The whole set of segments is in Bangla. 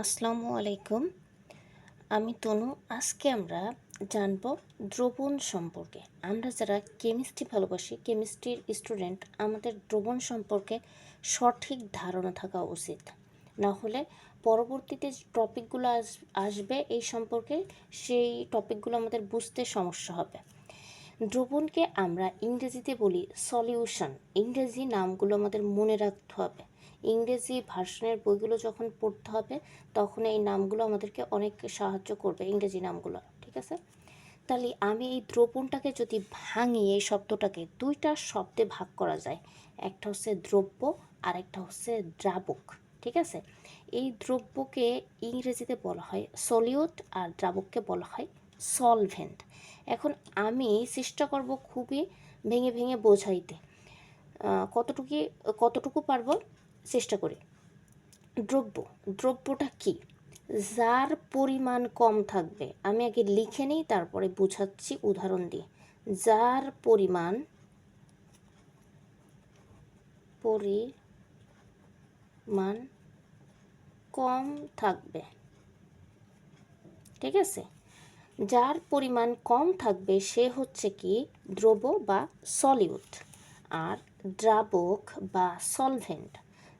আসসালামু আলাইকুম। আমি তনু। আজকে আমরা জানব দ্রবণ সম্পর্কে। আমরা যারা কেমিস্ট্রি ভালোবাসি, কেমিস্ট্রির স্টুডেন্ট, আমাদের দ্রবণ সম্পর্কে সঠিক ধারণা থাকা উচিত। না হলে পরবর্তীতে টপিকগুলো আস, আসবে এই সম্পর্কে সেই টপিকগুলো আমাদের বুঝতে সমস্যা হবে। দ্রবণকে আমরা ইংরেজিতে বলি সলিউশন। ইংরেজি নামগুলো আমাদের মনে রাখতে হবে। ইংরেজি ভার্সনের বইগুলো যখন পড়তে হবে, তখন এই নামগুলো আমাদেরকে অনেক সাহায্য করবে, ইংরেজি নামগুলো, ঠিক আছে? তাহলে আমি এই দ্রবণটাকে যদি ভাঙি, এই শব্দটাকে, দুইটা শব্দে ভাগ করা যায়। একটা হচ্ছে দ্রব্য আর একটা হচ্ছে দ্রাবক, ঠিক আছে? এই দ্রব্যকে ইংরেজিতে বলা হয় সলিউট আর দ্রাবককে বলা হয় সলভেন্ট। এখন আমি চেষ্টা করব খুবই ভেঙে ভেঙে বোঝাইতে। কতটুকু কতটুকু পারব? চেষ্টা করি। দ্রব্য, দ্রব্যটা কি? যার পরিমাণ কম থাকবে, আমি আগে লিখে নিই, তারপরে বোঝাচ্ছি, উদাহরণ দিয়ে। যার পরিমাণ পরিমাণ কম থাকবে, ঠিক আছে? যার পরিমাণ কম থাকবে, সে হচ্ছে কি? দ্রব বা সলিউট আর দ্রাবক বা সলভেন্ট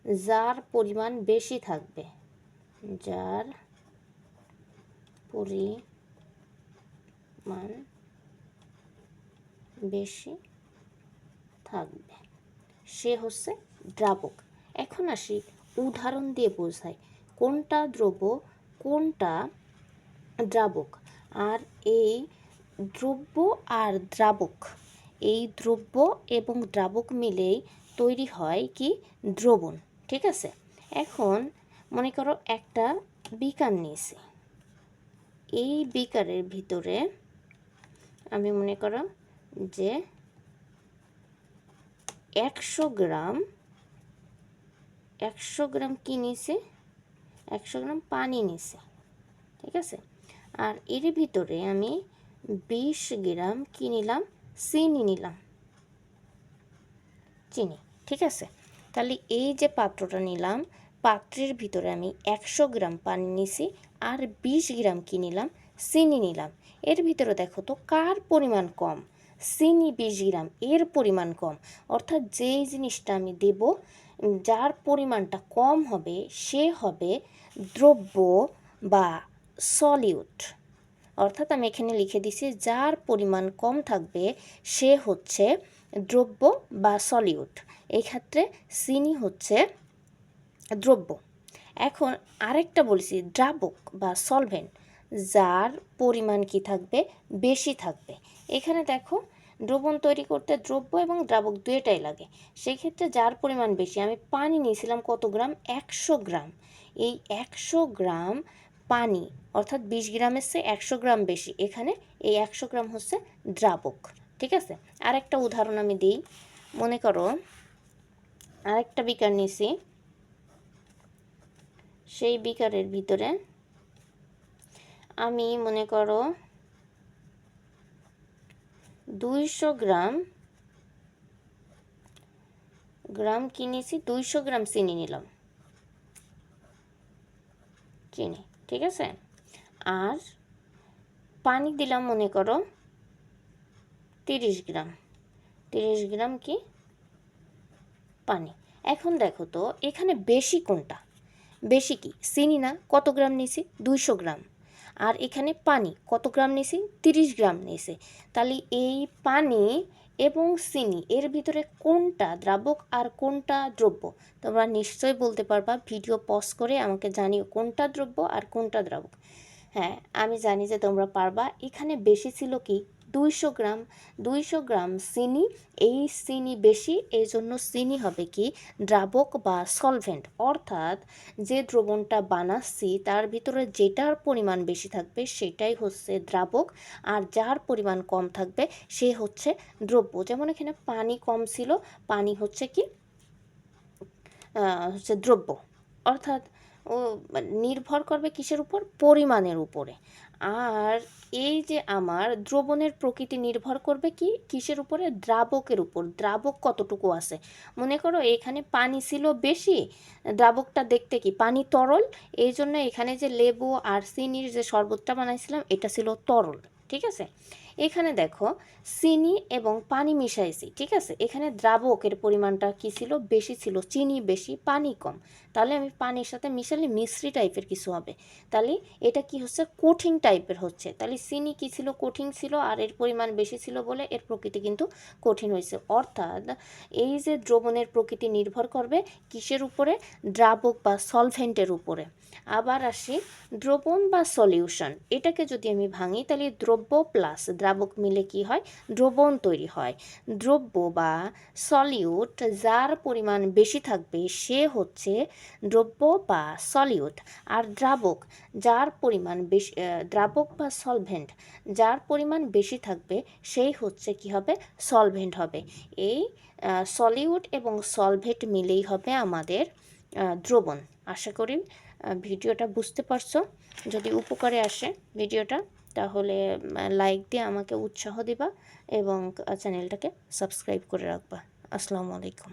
যার পরিমাণ বেশি থাকবে, যার পরিমাণ বেশি থাকবে, সে হচ্ছে দ্রাবক। এখন আসি উদাহরণ দিয়ে বোঝাই কোনটা দ্রব্য, কোনটা দ্রাবক, আর এই দ্রব্য আর দ্রাবক, এই দ্রব্য এবং দ্রাবক মিলেই তৈরি হয় কি দ্রবণ। ঠিক আছে? এখন মনে করো একটা বিকার নিয়েছি। এই বিকারের ভিতরে আমি মনে করো যে একশো গ্রাম একশো গ্রাম কি নিয়েছে? একশো গ্রাম পানি নিছে ঠিক আছে? আর এর ভিতরে আমি বিশ গ্রাম কি নিলাম? চিনি নিলাম। চিনি, ঠিক আছে? তাহলে এই যে পাত্রটা নিলাম, পাত্রের ভিতরে আমি একশো গ্রাম পানি নিছি আর বিশ গ্রাম কি নিলাম? চিনি নিলাম। এর ভিতরে দেখো তো কার পরিমাণ কম? চিনি বিশ গ্রাম, এর পরিমাণ কম। অর্থাৎ যেই জিনিসটা আমি দেব যার পরিমাণটা কম হবে সে হবে দ্রব্য বা সলিউট অর্থাৎ আমি এখানে লিখে দিছি যার পরিমাণ কম থাকবে সে হচ্ছে দ্রব্য বা সলিউট এই ক্ষেত্রে চিনি হচ্ছে দ্রব্য। এখন আরেকটা বলছি, দ্রাবক বা সলভেন্ট যার পরিমাণ কি থাকবে? বেশি থাকবে। এখানে দেখো, দ্রবণ তৈরি করতে দ্রব্য এবং দ্রাবক দুয়েটাই লাগে। সেক্ষেত্রে যার পরিমাণ বেশি? আমি পানি নিয়েছিলাম কত গ্রাম? একশো গ্রাম। এই একশো গ্রাম পানি, অর্থাৎ বিশ গ্রামের চেয়ে একশো গ্রাম বেশি। এখানে এই একশো গ্রাম হচ্ছে দ্রাবক। ঠিক আছে? আর একটা উদাহরণ আমি দিই। মনে করো, আরেকটা বিকার নিছি। সেই বিকারের ভিতরে আমি মনে করো দুইশো গ্রাম গ্রাম কিনেছি দুইশো গ্রাম চিনি নিলাম। চিনি, ঠিক আছে? আর পানি দিলাম মনে করো তিরিশ গ্রাম। তিরিশ গ্রাম কি? পানি। এখন দেখো তো, এখানে বেশি কোনটা? বেশি কি? চিনি না, কত গ্রাম নিছি দুইশো গ্রাম। আর এখানে পানি, কত গ্রাম নিছি তিরিশ গ্রাম নিয়েছে। তাহলে এই পানি এবং চিনি, এর ভিতরে কোনটা দ্রাবক আর কোনটা দ্রব্য? তোমরা নিশ্চয়ই বলতে পারবা, ভিডিও পজ করে আমাকে জানিও কোনটা দ্রব্য আর কোনটা দ্রাবক। হ্যাঁ আমি জানি যে তোমরা পারবা। এখানে বেশি ছিল কি? দুইশো গ্রাম দুইশো গ্রাম চিনি। এই চিনি বেশি এই জন্য চিনি হবে কি? দ্রাবক বা সলভেন্ট অর্থাৎ যে দ্রবণটা বানাচ্ছি, তার ভিতরে যেটার পরিমাণ বেশি থাকবে, সেটাই হচ্ছে দ্রাবক। আর যার পরিমাণ কম থাকবে, সে হচ্ছে দ্রব্য। যেমন এখানে পানি কম ছিল, পানি হচ্ছে কি? হচ্ছে দ্রব্য। অর্থাৎ ও মানে নির্ভর করবে কিসের উপর? পরিমাণের উপরে। আর এই যে আমার দ্রবণের প্রকৃতি নির্ভর করবে কি? কিসের উপরে? দ্রাবকের উপর। দ্রাবক কতটুকু আছে? মনে করো এখানে পানি ছিল বেশি, দ্রাবকটা দেখতে কি? পানি তরল, এই জন্য এখানে যে লেবু আর চিনির যে শরবতটা বানাইছিলাম, এটা ছিল তরল। ঠিক আছে? এখানে দেখো, চিনি এবং পানি মিশাইছি, ঠিক আছে? এখানে দ্রাবকের পরিমাণটা কি ছিল? বেশি ছিল, চিনি বেশি, পানি কম। তাহলে আমি পানির সাথে মিশালে মিশ্রি টাইপের কিছু হবে। তাহলে এটা কি হচ্ছে? কঠিন টাইপের হচ্ছে। তাহলে চিনি কি ছিল? কঠিন ছিল আর এর পরিমাণ বেশি ছিল বলে এর প্রকৃতি কিন্তু কঠিন হয়েছে। অর্থাৎ এই যে দ্রবণের প্রকৃতি নির্ভর করবে কিসের উপরে? দ্রাবক বা সলভেন্টের উপরে। আবার আসি, দ্রবণ বা সলিউশন এটাকে যদি আমি ভাঙি, তাহলে দ্রব্য প্লাস দ্রাবক মিলে কি হয়? দ্রবণ তৈরি হয়। দ্রব্য বা সলিউট যার পরিমাণ বেশি থাকবে সে হচ্ছে দ্রব্য বা সলিউট আর দ্রাবক যার পরিমাণ বেশি দ্রাবক বা সলভেন্ট যার পরিমাণ বেশি থাকবে সেই হচ্ছে কি হবে? সলভেন্ট হবে। এই সলিউট এবং সলভেন্ট মিলেই হবে আমাদের দ্রবণ। আশা করি ভিডিওটা বুঝতে পারছ। যদি উপকারে আসে ভিডিওটা তাহলে লাইক দিয়ে আমাকে উৎসাহ দিবা এবং চ্যানেলটাকে সাবস্ক্রাইব করে রাখবা। আসসালামু আলাইকুম।